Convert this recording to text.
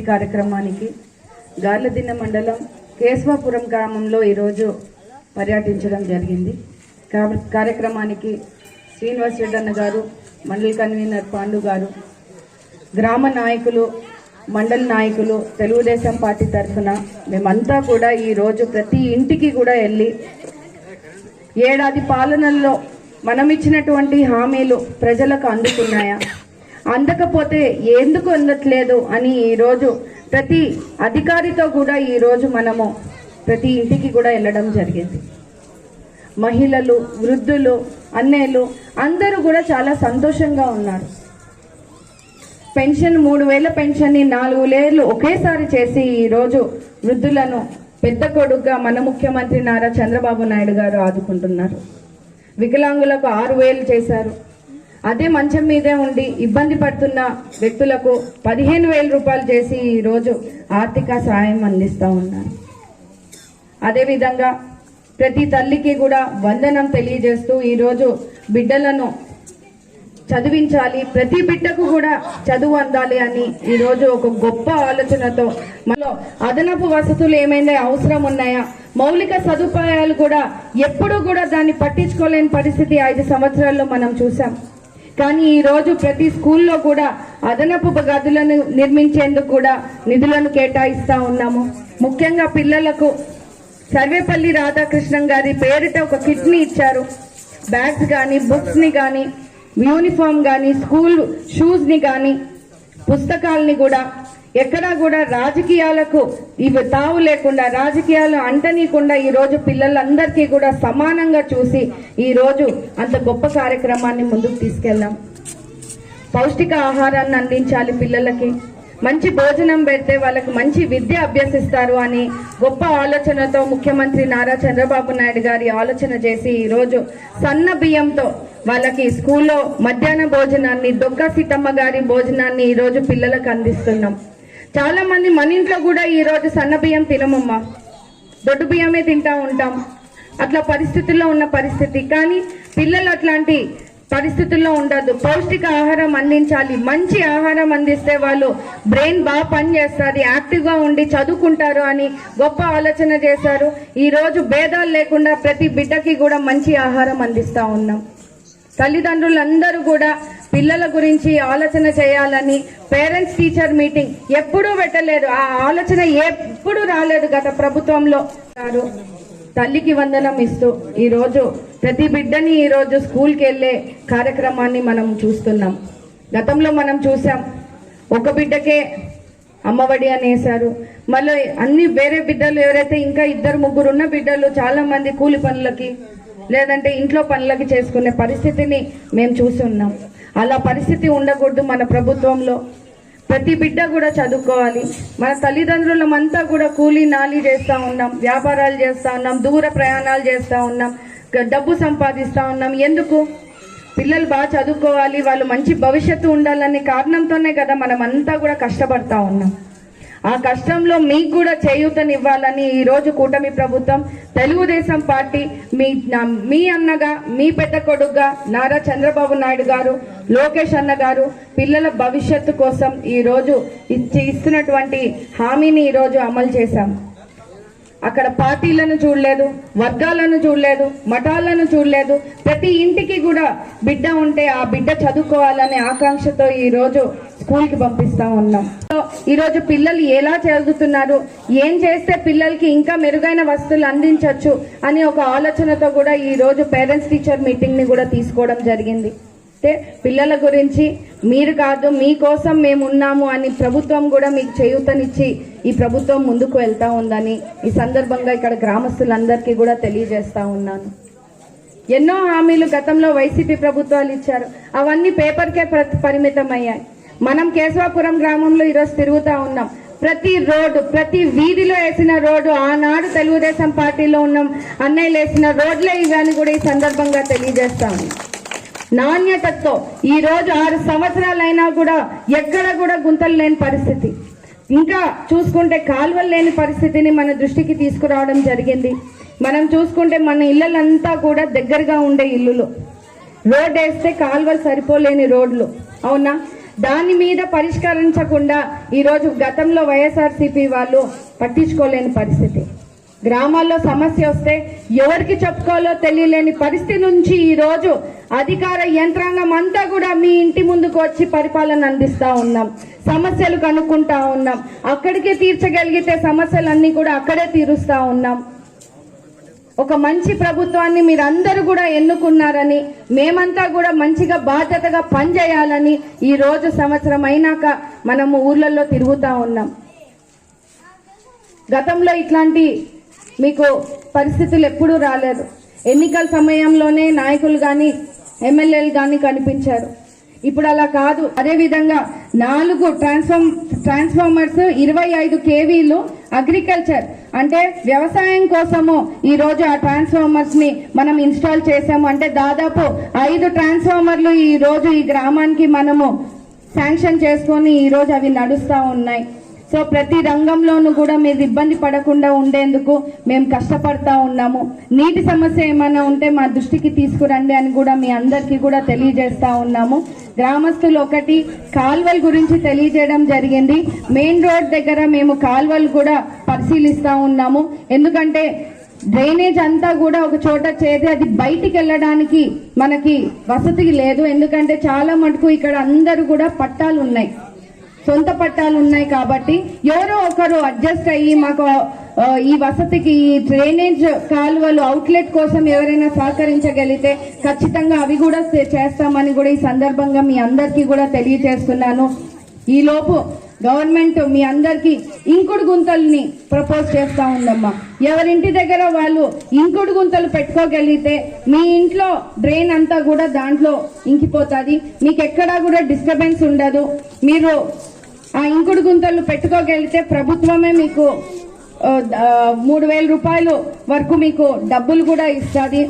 జయంతి కార్యక్రమానికి గార్లదిన్న మండలం కేశవాపురం గ్రామంలో ఈరోజు పర్యటించడం జరిగింది. కార్యక్రమానికి శ్రీనివాస్ రెడ్డన్న గారు మండల కన్వీనర్ పాండు గారు గ్రామ నాయకులు మండల నాయకులు తెలుగుదేశం పార్టీ తరఫున మేమంతా కూడా ఈరోజు ప్రతి ఇంటికి కూడా వెళ్ళి ఏడాది పాలనల్లో మనం ఇచ్చినటువంటి హామీలు ప్రజలకు అందుతున్నాయా అందకపోతే ఎందుకు అందట్లేదు అని ఈరోజు ప్రతి అధికారితో కూడా ఈరోజు మనము ప్రతి ఇంటికి కూడా వెళ్ళడం జరిగింది. మహిళలు వృద్ధులు అన్నయ్యలు అందరూ కూడా చాలా సంతోషంగా ఉన్నారు. పెన్షన్ మూడు వేల పెన్షన్ని నాలుగు వేలు ఒకేసారి చేసి ఈరోజు వృద్ధులను పెద్ద కొడుకుగా మన ముఖ్యమంత్రి నారా చంద్రబాబు నాయుడు గారు ఆదుకుంటున్నారు. వికలాంగులకు ఆరు వేలు చేశారు. అదే మంచం మీదే ఉండి ఇబ్బంది పడుతున్న వ్యక్తులకు పదిహేను వేల రూపాయలు చేసి ఈరోజు ఆర్థిక సహాయం అందిస్తూ ఉన్నారు. అదేవిధంగా ప్రతి తల్లికి కూడా వందనం తెలియజేస్తూ ఈరోజు బిడ్డలను చదివించాలి. ప్రతి బిడ్డకు కూడా చదువు అందాలి అని ఈరోజు ఒక గొప్ప ఆలోచనతో మనలో అదనపు వసతులు ఏమైనా అవసరం ఉన్నాయా? మౌలిక సదుపాయాలు కూడా ఎప్పుడూ కూడా దాన్ని పట్టించుకోలేని పరిస్థితి ఐదు సంవత్సరాల్లో మనం చూసాం కానీ ఈ రోజు ప్రతి స్కూల్లో కూడా అదనపు గదులను నిర్మించేందుకు కూడా నిధులను కేటాయిస్తా ఉన్నాము. ముఖ్యంగా పిల్లలకు సర్వేపల్లి రాధాకృష్ణన్ గారి పేరిట ఒక కిట్ని ఇచ్చారు. బ్యాగ్స్ కానీ బుక్స్ని కానీ యూనిఫామ్ కానీ స్కూల్ షూస్ని కానీ పుస్తకాలని కూడా ఎక్కడా కూడా రాజకీయాలకు ఇవి తావు లేకుండా రాజకీయాలు అంటనీయకుండా ఈరోజు పిల్లలందరికీ కూడా సమానంగా చూసి ఈరోజు అంత గొప్ప కార్యక్రమాన్ని ముందుకు తీసుకెళ్దాం. పౌష్టిక ఆహారాన్ని అందించాలి పిల్లలకి. మంచి భోజనం పెడితే వాళ్ళకి మంచి విద్య అభ్యసిస్తారు అని గొప్ప ఆలోచనతో ముఖ్యమంత్రి నారా చంద్రబాబు నాయుడు గారి ఆలోచన చేసి ఈరోజు సన్న బియ్యంతో వాళ్ళకి స్కూల్లో మధ్యాహ్న భోజనాన్ని దొక్క సీతమ్మ గారి భోజనాన్ని ఈరోజు పిల్లలకు అందిస్తున్నాం. చాలా మంది మన ఇంట్లో కూడా ఈరోజు సన్న బియ్యం తినమమ్మా. దొడ్డు బియ్యమే తింటా ఉంటాం. అట్లా పరిస్థితుల్లో ఉన్న పరిస్థితి. కానీ పిల్లలు అట్లాంటి పరిస్థితుల్లో ఉండదు పౌష్టిక ఆహారం అందించాలి. మంచి ఆహారం అందిస్తే వాళ్ళు బ్రెయిన్ బాగా పనిచేస్తుంది యాక్టివ్గా ఉండి చదువుకుంటారు అని గొప్ప ఆలోచన చేశారు. ఈరోజు భేదాలు లేకుండా ప్రతి బిడ్డకి కూడా మంచి ఆహారం అందిస్తూ ఉన్నాం. తల్లిదండ్రులందరూ కూడా పిల్లల గురించి ఆలోచన చేయాలని పేరెంట్స్ టీచర్ మీటింగ్ ఎప్పుడూ పెట్టలేదు. ఆ ఆలోచన ఎప్పుడు రాలేదు గత ప్రభుత్వంలో. తల్లికి వందనం ఇస్తూ ఈరోజు ప్రతి బిడ్డని ఈరోజు స్కూల్కి వెళ్ళే కార్యక్రమాన్ని మనం చూస్తున్నాం. గతంలో మనం చూసాం ఒక బిడ్డకే అమ్మఒడి అనేసారు మళ్ళీ అన్ని వేరే బిడ్డలు ఎవరైతే ఇంకా ఇద్దరు ముగ్గురు ఉన్న బిడ్డలు చాలా మంది కూలి పనులకి లేదంటే ఇంట్లో పనులకి చేసుకునే పరిస్థితిని మేము చూసి ఉన్నాం అలా పరిస్థితి ఉండకూడదు మన ప్రభుత్వంలో. ప్రతి బిడ్డ కూడా చదువుకోవాలి. మన తల్లిదండ్రులమంతా కూడా కూలీ నాలి చేస్తూ ఉన్నాం. వ్యాపారాలు చేస్తూ ఉన్నాం. దూర ప్రయాణాలు చేస్తూ ఉన్నాం. డబ్బు సంపాదిస్తూ ఉన్నాం. ఎందుకు? పిల్లలు బాగా చదువుకోవాలి. వాళ్ళు మంచి భవిష్యత్తు ఉండాలనే కారణంతోనే కదా మనం అంతా కూడా కష్టపడతా ఉన్నాం. ఆ కష్టంలో మీకు కూడా చేయూతనివ్వాలని ఈరోజు కూటమి ప్రభుత్వం తెలుగుదేశం పార్టీ మీ మీ అన్నగా మీ పెద్ద కొడుకుగా నారా చంద్రబాబు నాయుడు గారు లోకేష్ అన్న గారు పిల్లల భవిష్యత్తు కోసం ఈరోజు ఇచ్చి ఇస్తున్నటువంటి హామీని ఈరోజు అమలు చేశాం. అక్కడ పార్టీలను చూడలేదు వర్గాలను చూడలేదు మఠాలను చూడలేదు. ప్రతి ఇంటికి కూడా బిడ్డ ఉంటే ఆ బిడ్డ చదువుకోవాలనే ఆకాంక్షతో ఈ రోజు పంపిస్తా ఉన్నాం. ఈరోజు పిల్లలు ఎలా చదువుతున్నారు? ఏం చేస్తే పిల్లలకి ఇంకా మెరుగైన వస్తువులు అందించవచ్చు అని ఒక ఆలోచనతో కూడా ఈ రోజు పేరెంట్స్ టీచర్ మీటింగ్ని కూడా తీసుకోవడం జరిగింది. అయితే పిల్లల గురించి మీరు కాదు మీకోసం మేము ఉన్నాము అని ప్రభుత్వం కూడా మీకు చేయూతనిచ్చి ఈ ప్రభుత్వం ముందుకు వెళ్తా ఉందని ఈ సందర్భంగా ఇక్కడ గ్రామస్తులందరికీ కూడా తెలియజేస్తా ఉన్నాను. ఎన్నో హామీలు గతంలో వైసీపీ ప్రభుత్వాలు ఇచ్చారు. అవన్నీ పేపర్కే పరిమితం అయ్యాయి మనం కేశవాపురం గ్రామంలో ఈరోజు తిరుగుతా ఉన్నాం. ప్రతి రోడ్డు ప్రతి వీధిలో వేసిన రోడ్డు ఆనాడు తెలుగుదేశం పార్టీలో ఉన్నాం అన్నయ్యలు వేసిన రోడ్లే ఇవని కూడా ఈ సందర్భంగా తెలియజేస్తాము నాణ్యతతో ఈ రోజు ఆరు సంవత్సరాలైనా కూడా ఎక్కడ కూడా గుంతలు లేని పరిస్థితి. ఇంకా చూసుకుంటే కాలువలు లేని పరిస్థితిని మన దృష్టికి తీసుకురావడం జరిగింది. మనం చూసుకుంటే మన ఇళ్ళలంతా కూడా దగ్గరగా ఉండే ఇల్లులు. రోడ్ వేస్తే కాలువలు సరిపోలేని రోడ్లు. అవునా? దాని మీద పరిష్కరించకుండా ఈరోజు గతంలో వైఎస్ఆర్సీపీ వాళ్ళు పట్టించుకోలేని పరిస్థితి. గ్రామాల్లో సమస్య వస్తే ఎవరికి చెప్పుకోవాలో తెలియలేని పరిస్థితి నుంచి ఈరోజు అధికార యంత్రాంగం అంతా కూడా మీ ఇంటి ముందుకు వచ్చి పరిపాలన అందిస్తూ ఉన్నాం. సమస్యలు కనుక్కుంటా ఉన్నాం. అక్కడికే తీర్చగలిగితే సమస్యలన్నీ కూడా అక్కడే తీరుస్తూ ఉన్నాం. ఒక మంచి ప్రభుత్వాన్ని మీరందరూ కూడా ఎన్నుకున్నారని మేమంతా కూడా మంచిగా బాధ్యతగా పనిచేయాలని ఈ రోజు సంవత్సరం అయినాక మనము ఊర్లలో తిరుగుతూ ఉన్నాం. గతంలో ఇట్లాంటి మీకు పరిస్థితులు ఎప్పుడూ రాలేదు. ఎన్నికల సమయంలోనే నాయకులు కానీ ఎమ్మెల్యేలు కానీ కనిపించారు. ఇప్పుడు అలా కాదు. అదేవిధంగా నాలుగు ట్రాన్స్ఫార్మ్ ట్రాన్స్ఫార్మర్స్ ఇరవై ఐదు కేవీలు అగ్రికల్చర్ అంటే వ్యవసాయం కోసము ఈ రోజు ఆ ట్రాన్స్ఫార్మర్స్ని మనం ఇన్స్టాల్ చేసాము అంటే దాదాపు ఐదు ట్రాన్స్ఫార్మర్లు ఈ రోజు ఈ గ్రామానికి మనము శాంక్షన్ చేసుకొని ఈ రోజు అవి నడుస్తూ ఉన్నాయి. సో ప్రతి రంగంలోనూ కూడా మీరు ఇబ్బంది పడకుండా ఉండేందుకు మేము కష్టపడతా ఉన్నాము. నీటి సమస్య ఏమైనా ఉంటే మా దృష్టికి తీసుకురండి అని కూడా మీ అందరికీ కూడా తెలియజేస్తా ఉన్నాము. గ్రామస్తులు ఒకటి కాల్వల గురించి తెలియజేయడం జరిగింది. మెయిన్ రోడ్ దగ్గర మేము కాల్వలు కూడా పరిశీలిస్తా ఉన్నాము. ఎందుకంటే డ్రైనేజ్ అంతా కూడా ఒక చోట చేసి అది బయటికి వెళ్ళడానికి మనకి వసతి లేదు. ఎందుకంటే చాలా మటుకు ఇక్కడ అందరూ కూడా పట్టాలు ఉన్నాయి. సొంత పట్టాలు ఉన్నాయి కాబట్టి ఎవరో ఒకరు అడ్జస్ట్ అయ్యి మాకు ఈ వసతికి ఈ డ్రైనేజ్ కాలువలు అవుట్లెట్ కోసం ఎవరైనా సహకరించగలిగితే ఖచ్చితంగా అవి కూడా చేస్తామని కూడా ఈ సందర్భంగా మీ అందరికీ కూడా తెలియజేస్తున్నాను. ఈలోపు గవర్నమెంట్ మీ అందరికి ఇంకుడు గుంతల్ని ప్రపోజ్ చేస్తా ఉందమ్మా. ఎవరింటి దగ్గర వాళ్ళు ఇంకుడు గుంతలు పెట్టుకోగలిగితే మీ ఇంట్లో డ్రైన్ అంతా కూడా దాంట్లో ఇంకిపోతుంది. మీకు ఎక్కడా కూడా డిస్టర్బెన్స్ ఉండదు. మీరు ఆ ఇంకుడు గుంతలు పెట్టుకోగలిగితే ప్రభుత్వమే మీకు మూడు వేల రూపాయలు వరకు మీకు డబ్బులు కూడా ఇస్తుంది.